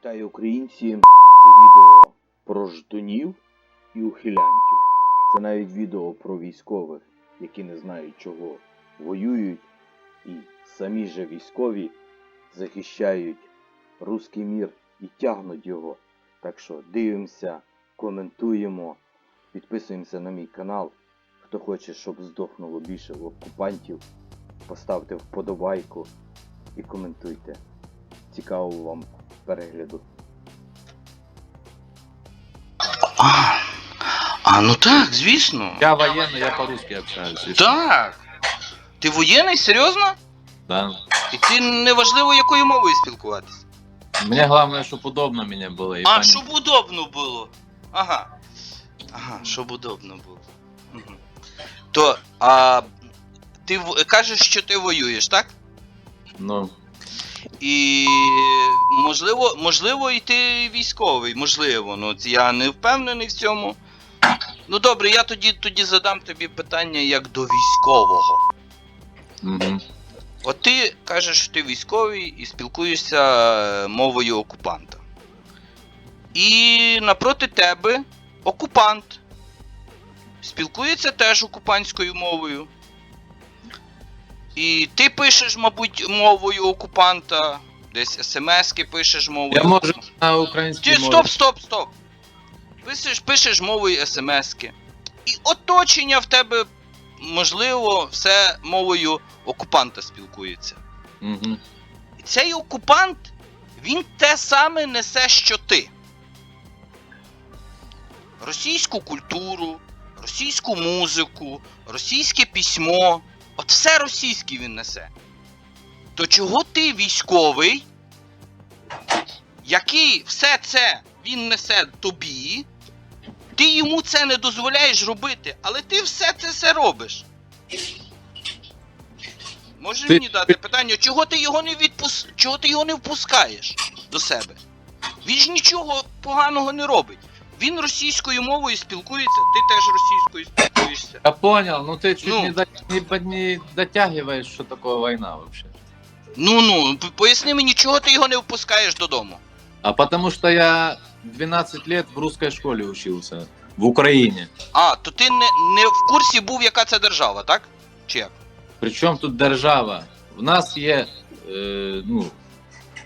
Вітаю українці! Це відео про ждунів і ухилянтів. Це навіть відео про військових, які не знають чого воюють, і самі же військові захищають руський мір і тягнуть його. Так що дивимося, коментуємо, підписуємося на мій канал. Хто хоче, щоб здохнуло більше окупантів, поставте вподобайку і коментуйте. Цікавого вам перегляду. А, а ну так, звісно. Я военный, я по-русски общаюсь. и что? Так. Ти воєнний, серйозно? Да. І ти неважливо якою мовою спілкуватися. Мне главное, чтобы удобно мне было. И А, понять. щоб удобно було. Ага. Ага, щоб удобно було. Угу. То, а ти в- кажеш, що ти воюєш, так? Ну, і можливо, можливо, і ти військовий, можливо. Ну, я не впевнений в цьому. Ну добре, я тоді, тоді задам тобі питання як до військового. угу. От ти кажеш, що ти військовий і спілкуєшся е, мовою окупанта. І напроти тебе окупант. Спілкується теж окупантською мовою. І ти пишеш, мабуть, мовою окупанта, десь смски пишеш мовою. Я можу на українській Ти, мові. стоп, стоп, стоп. Пишеш, пишеш мовою смски. І оточення в тебе, можливо, все мовою окупанта спілкується. Угу. І цей окупант, він те саме несе, що ти. Російську культуру, російську музику, російське письмо. От все російське він несе. То чого ти військовий, який все це він несе тобі, ти йому це не дозволяєш робити, але ти все це все робиш. Можеш Ти- мені дати питання, чого ти його не відпус... чого ти його не впускаєш до себе? Він ж нічого поганого не робить. Він російською мовою спілкується, ти теж російською спілкуєшся. Я понял, ну ты чуть Ну. не, до- не, по- не дотягиваешь, что такое война вообще. Ну ну, п- поясни мені, чого ти його не впускаєш додому. А потому что я 12 лет в русской школе учился. В Украине. А, то ти не, не в курсі був, яка це держава, так? Чи як? Причем тут держава? В нас є е, ну,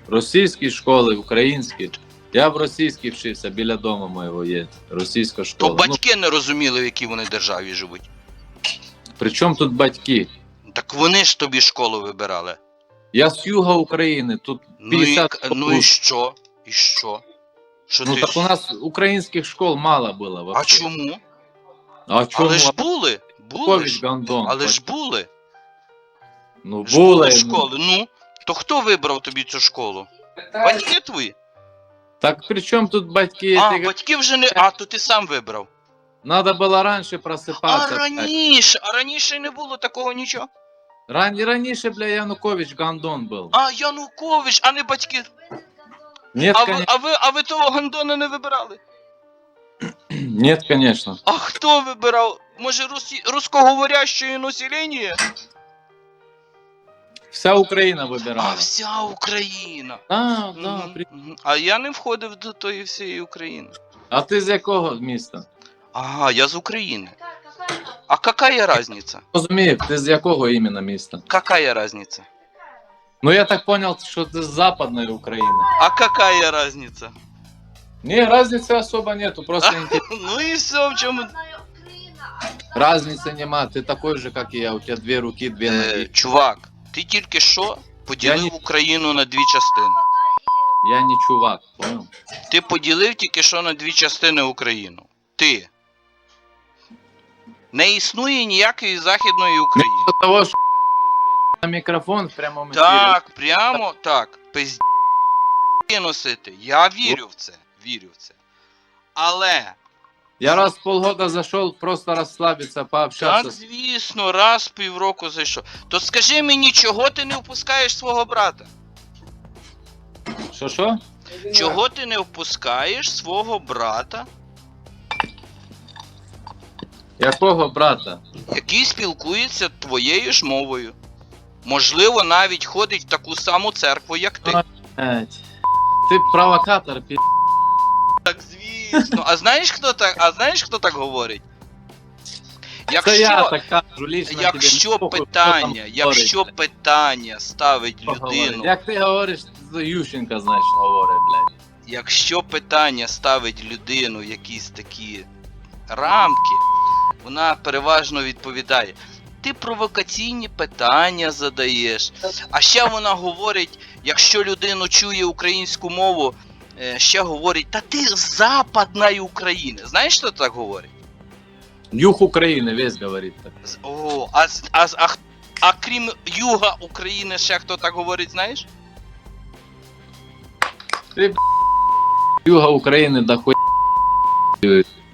російські школи, українські. Я в російській вчився, біля дому моєго є російська То школа. Ну, батьки не розуміли, в якій вони державі живуть. причому тут батьки? Так вони ж тобі школу вибирали. Я з юга України, тут Ну і, 50 к- ну і що? І що? Що Ну ти так ж- у нас українських школ мало було. А вообще. чому? А чому? Але ж були. Були Ковід ж. гандон. Але ж були. ну, Ж були були. школи. Ну, то хто вибрав тобі цю школу? Батьки твої? Так при чому тут батьки? А, Ти батьки вже не. А, то ти сам вибрав. Надо було раніше А раніше, а раніше не було такого нічого. Ран... Раніше, бля, Янукович гандон був. А, Янукович, а не батьки. Нет, А ви, а ви, а ви того гандона не вибирали? Нет, конечно. А хто вибирав? Може, русі... русскоговоряще населення? Вся Україна А вибирала. вся Україна. А, да, Мгм, при... мгм. А я не входив до тої всієї України. А ти з якого міста? Ага, я з України. А какая разница? Розумію, ти з якого іменно міста? Какая разница? Ну я так понял, що ти з Западної України. А какая разница? Не, разницы особо нету, просто интересно. Ну и все, в чому. Разницы нема, ты такой же, как и я, у тебя две руки, две Е, ноги. чувак, ти тільки що поділив Я ні- Україну на дві частини. Я не чувак, понял? Ти поділив тільки що на дві частини Україну. Ти. Не існує ніякої Західної України. Того, что на микрофон в прямом эфире. Так, прямо так. Пизді носити. Я вірю в це. Вірю в це. Але. Я раз в полгода зашел просто расслабиться, Так, пообщаться. звісно, раз в півроку зайшов. То скажи мені, чого ти не впускаєш свого брата? Шо-шо? Чого ти не впускаєш свого брата, Якого брата? який спілкується твоєю ж мовою? Можливо, навіть ходить в таку саму церкву, як ти. Ти провокатор, пі... Так. А знаєш хто так? А знаєш хто так говорить? Це я Якщо, так кажу, якщо тобі. питання, якщо питання ставить людину, Як ти говориш, то Ющенко, значить, говорить, блядь. якщо питання ставить людину якісь такі рамки, вона переважно відповідає. Ти провокаційні питання задаєш. А ще вона говорить, якщо людину чує українську мову, ще говорить, та ти з Западної України. Знаєш, хто так говорить? Юг України весь говорить так. О, а, а, а, а крім юга України, ще хто так говорить, знаєш? Ти, Юга України да хуй.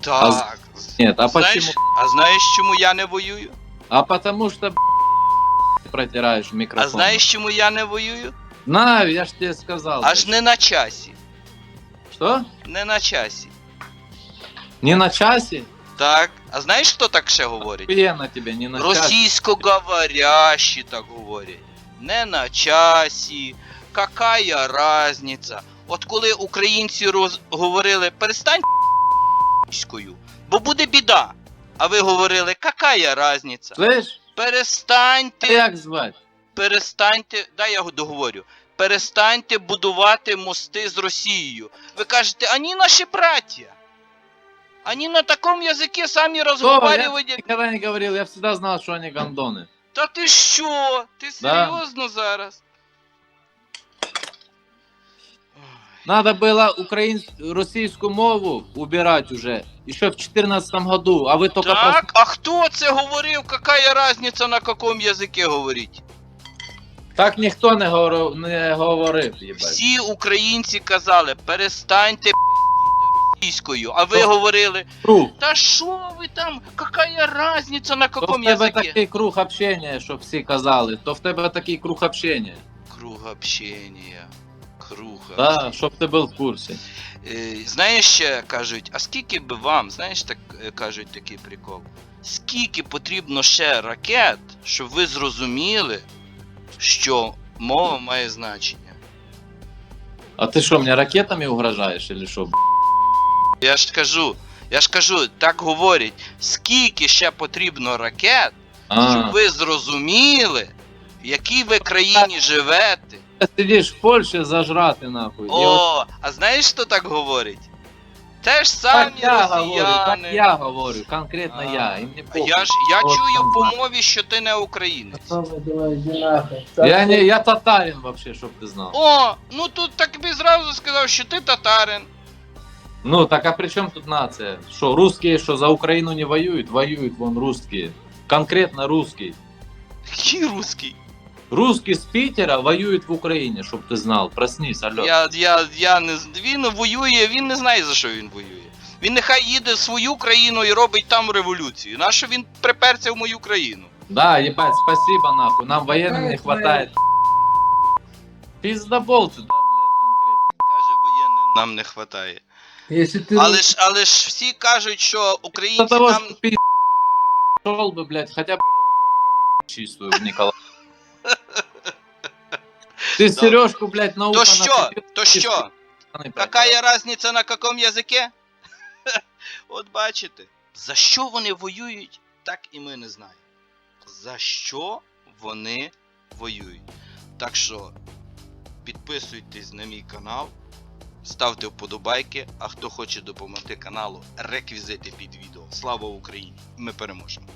А з- Так. Нет, а знаєш, почему? а знаєш, чому я не воюю? А потому что, б***ь, протираешь микрофон. А знаєш, чому я не воюю? Знаю, я ж тебе сказал. Аж не на часі. Что? Не на часі. Не на часе? Так. А знаєш, хто так ще говорить? Охуенно тебе, не на часе. Російськоговорящі так говорять. Не на часі. Какая разниця? От коли українці роз... говорили, перестань бо буде біда. А ви говорили, какая разниця? Слышь? Перестаньте, Як звать? перестаньте, дай я договорю Перестаньте будувати мости з Росією. Ви кажете, ані наші браття. Они на таком языке сами Что? Я разговаривают. никогда не говорил, я всегда знал, что они гондоны. Та ти що? Ти Да. серйозно зараз? Надо было украинс... российскую мову убирать уже. Еще в 2014 году, а вы только Так, а хто це говорив? Какая разниця на каком язике говорить? Так ніхто не говорив, не говорив, їбать. Всі українці казали, перестаньте російською, а ви Що? говорили, Круг. та що ви там, какая разниця на То в каком тебе такий круг общення, що всі казали, то в тебе такий круг общення. Круг общения. Круг Да, щоб ти був в курсі. Е, знаєш ще кажуть, а скільки би вам, знаєш, так е, кажуть такий прикол. Скільки потрібно ще ракет, щоб ви зрозуміли, що мова має значення? А ти що, мені ракетами угрожаєш, или що? Я ж кажу, я ж кажу, так говорять, скільки ще потрібно ракет, щоб А, ви зрозуміли, в якій ви країні живете. ти сидиш в Польщі зажрати нахуй. І от О, а знаєш, хто так говорить? Те ж самі так я говорю, так росіяни. я говорю, конкретно я. І мені похуй. я ж я От чую там по мові, що ти не українець. Что? Я, не, я татарин вообще, щоб ти знав. О, ну тут так би зразу сказав, що ти татарин. Ну, так а при чому тут нація? Що, русские, що за Україну не воюють? Воюють вон русские. Конкретно русский. Який русський? Русский з Питера воюють в Україні, щоб ти знав. Проснись, алло. Я, я, я не з- він воює, він не знає за що він воює. Він нехай їде в свою країну і робить там революцію. Нащо він приперся в мою країну? Да, ебать, спасибо нахуй. Нам военных не хватает. Пиздобол ты, да, блядь, конкретно. Каже, воєнним нам не вистачає. Если ты... Але ж, але ж всі кажуть, що До українці того, там. что пи*** шел бы, блядь, хотя бы чистую в Николай. Ты сережку, блядь, на ухо То що? нацепил, То що? Какая разниця на каком язике? От бачите, за що вони воюють, так і ми не знаємо. За що вони воюють. Так що підписуйтесь на мій канал, ставте вподобайки, а хто хоче допомогти каналу, реквізити під відео. Слава Україні! Ми переможемо!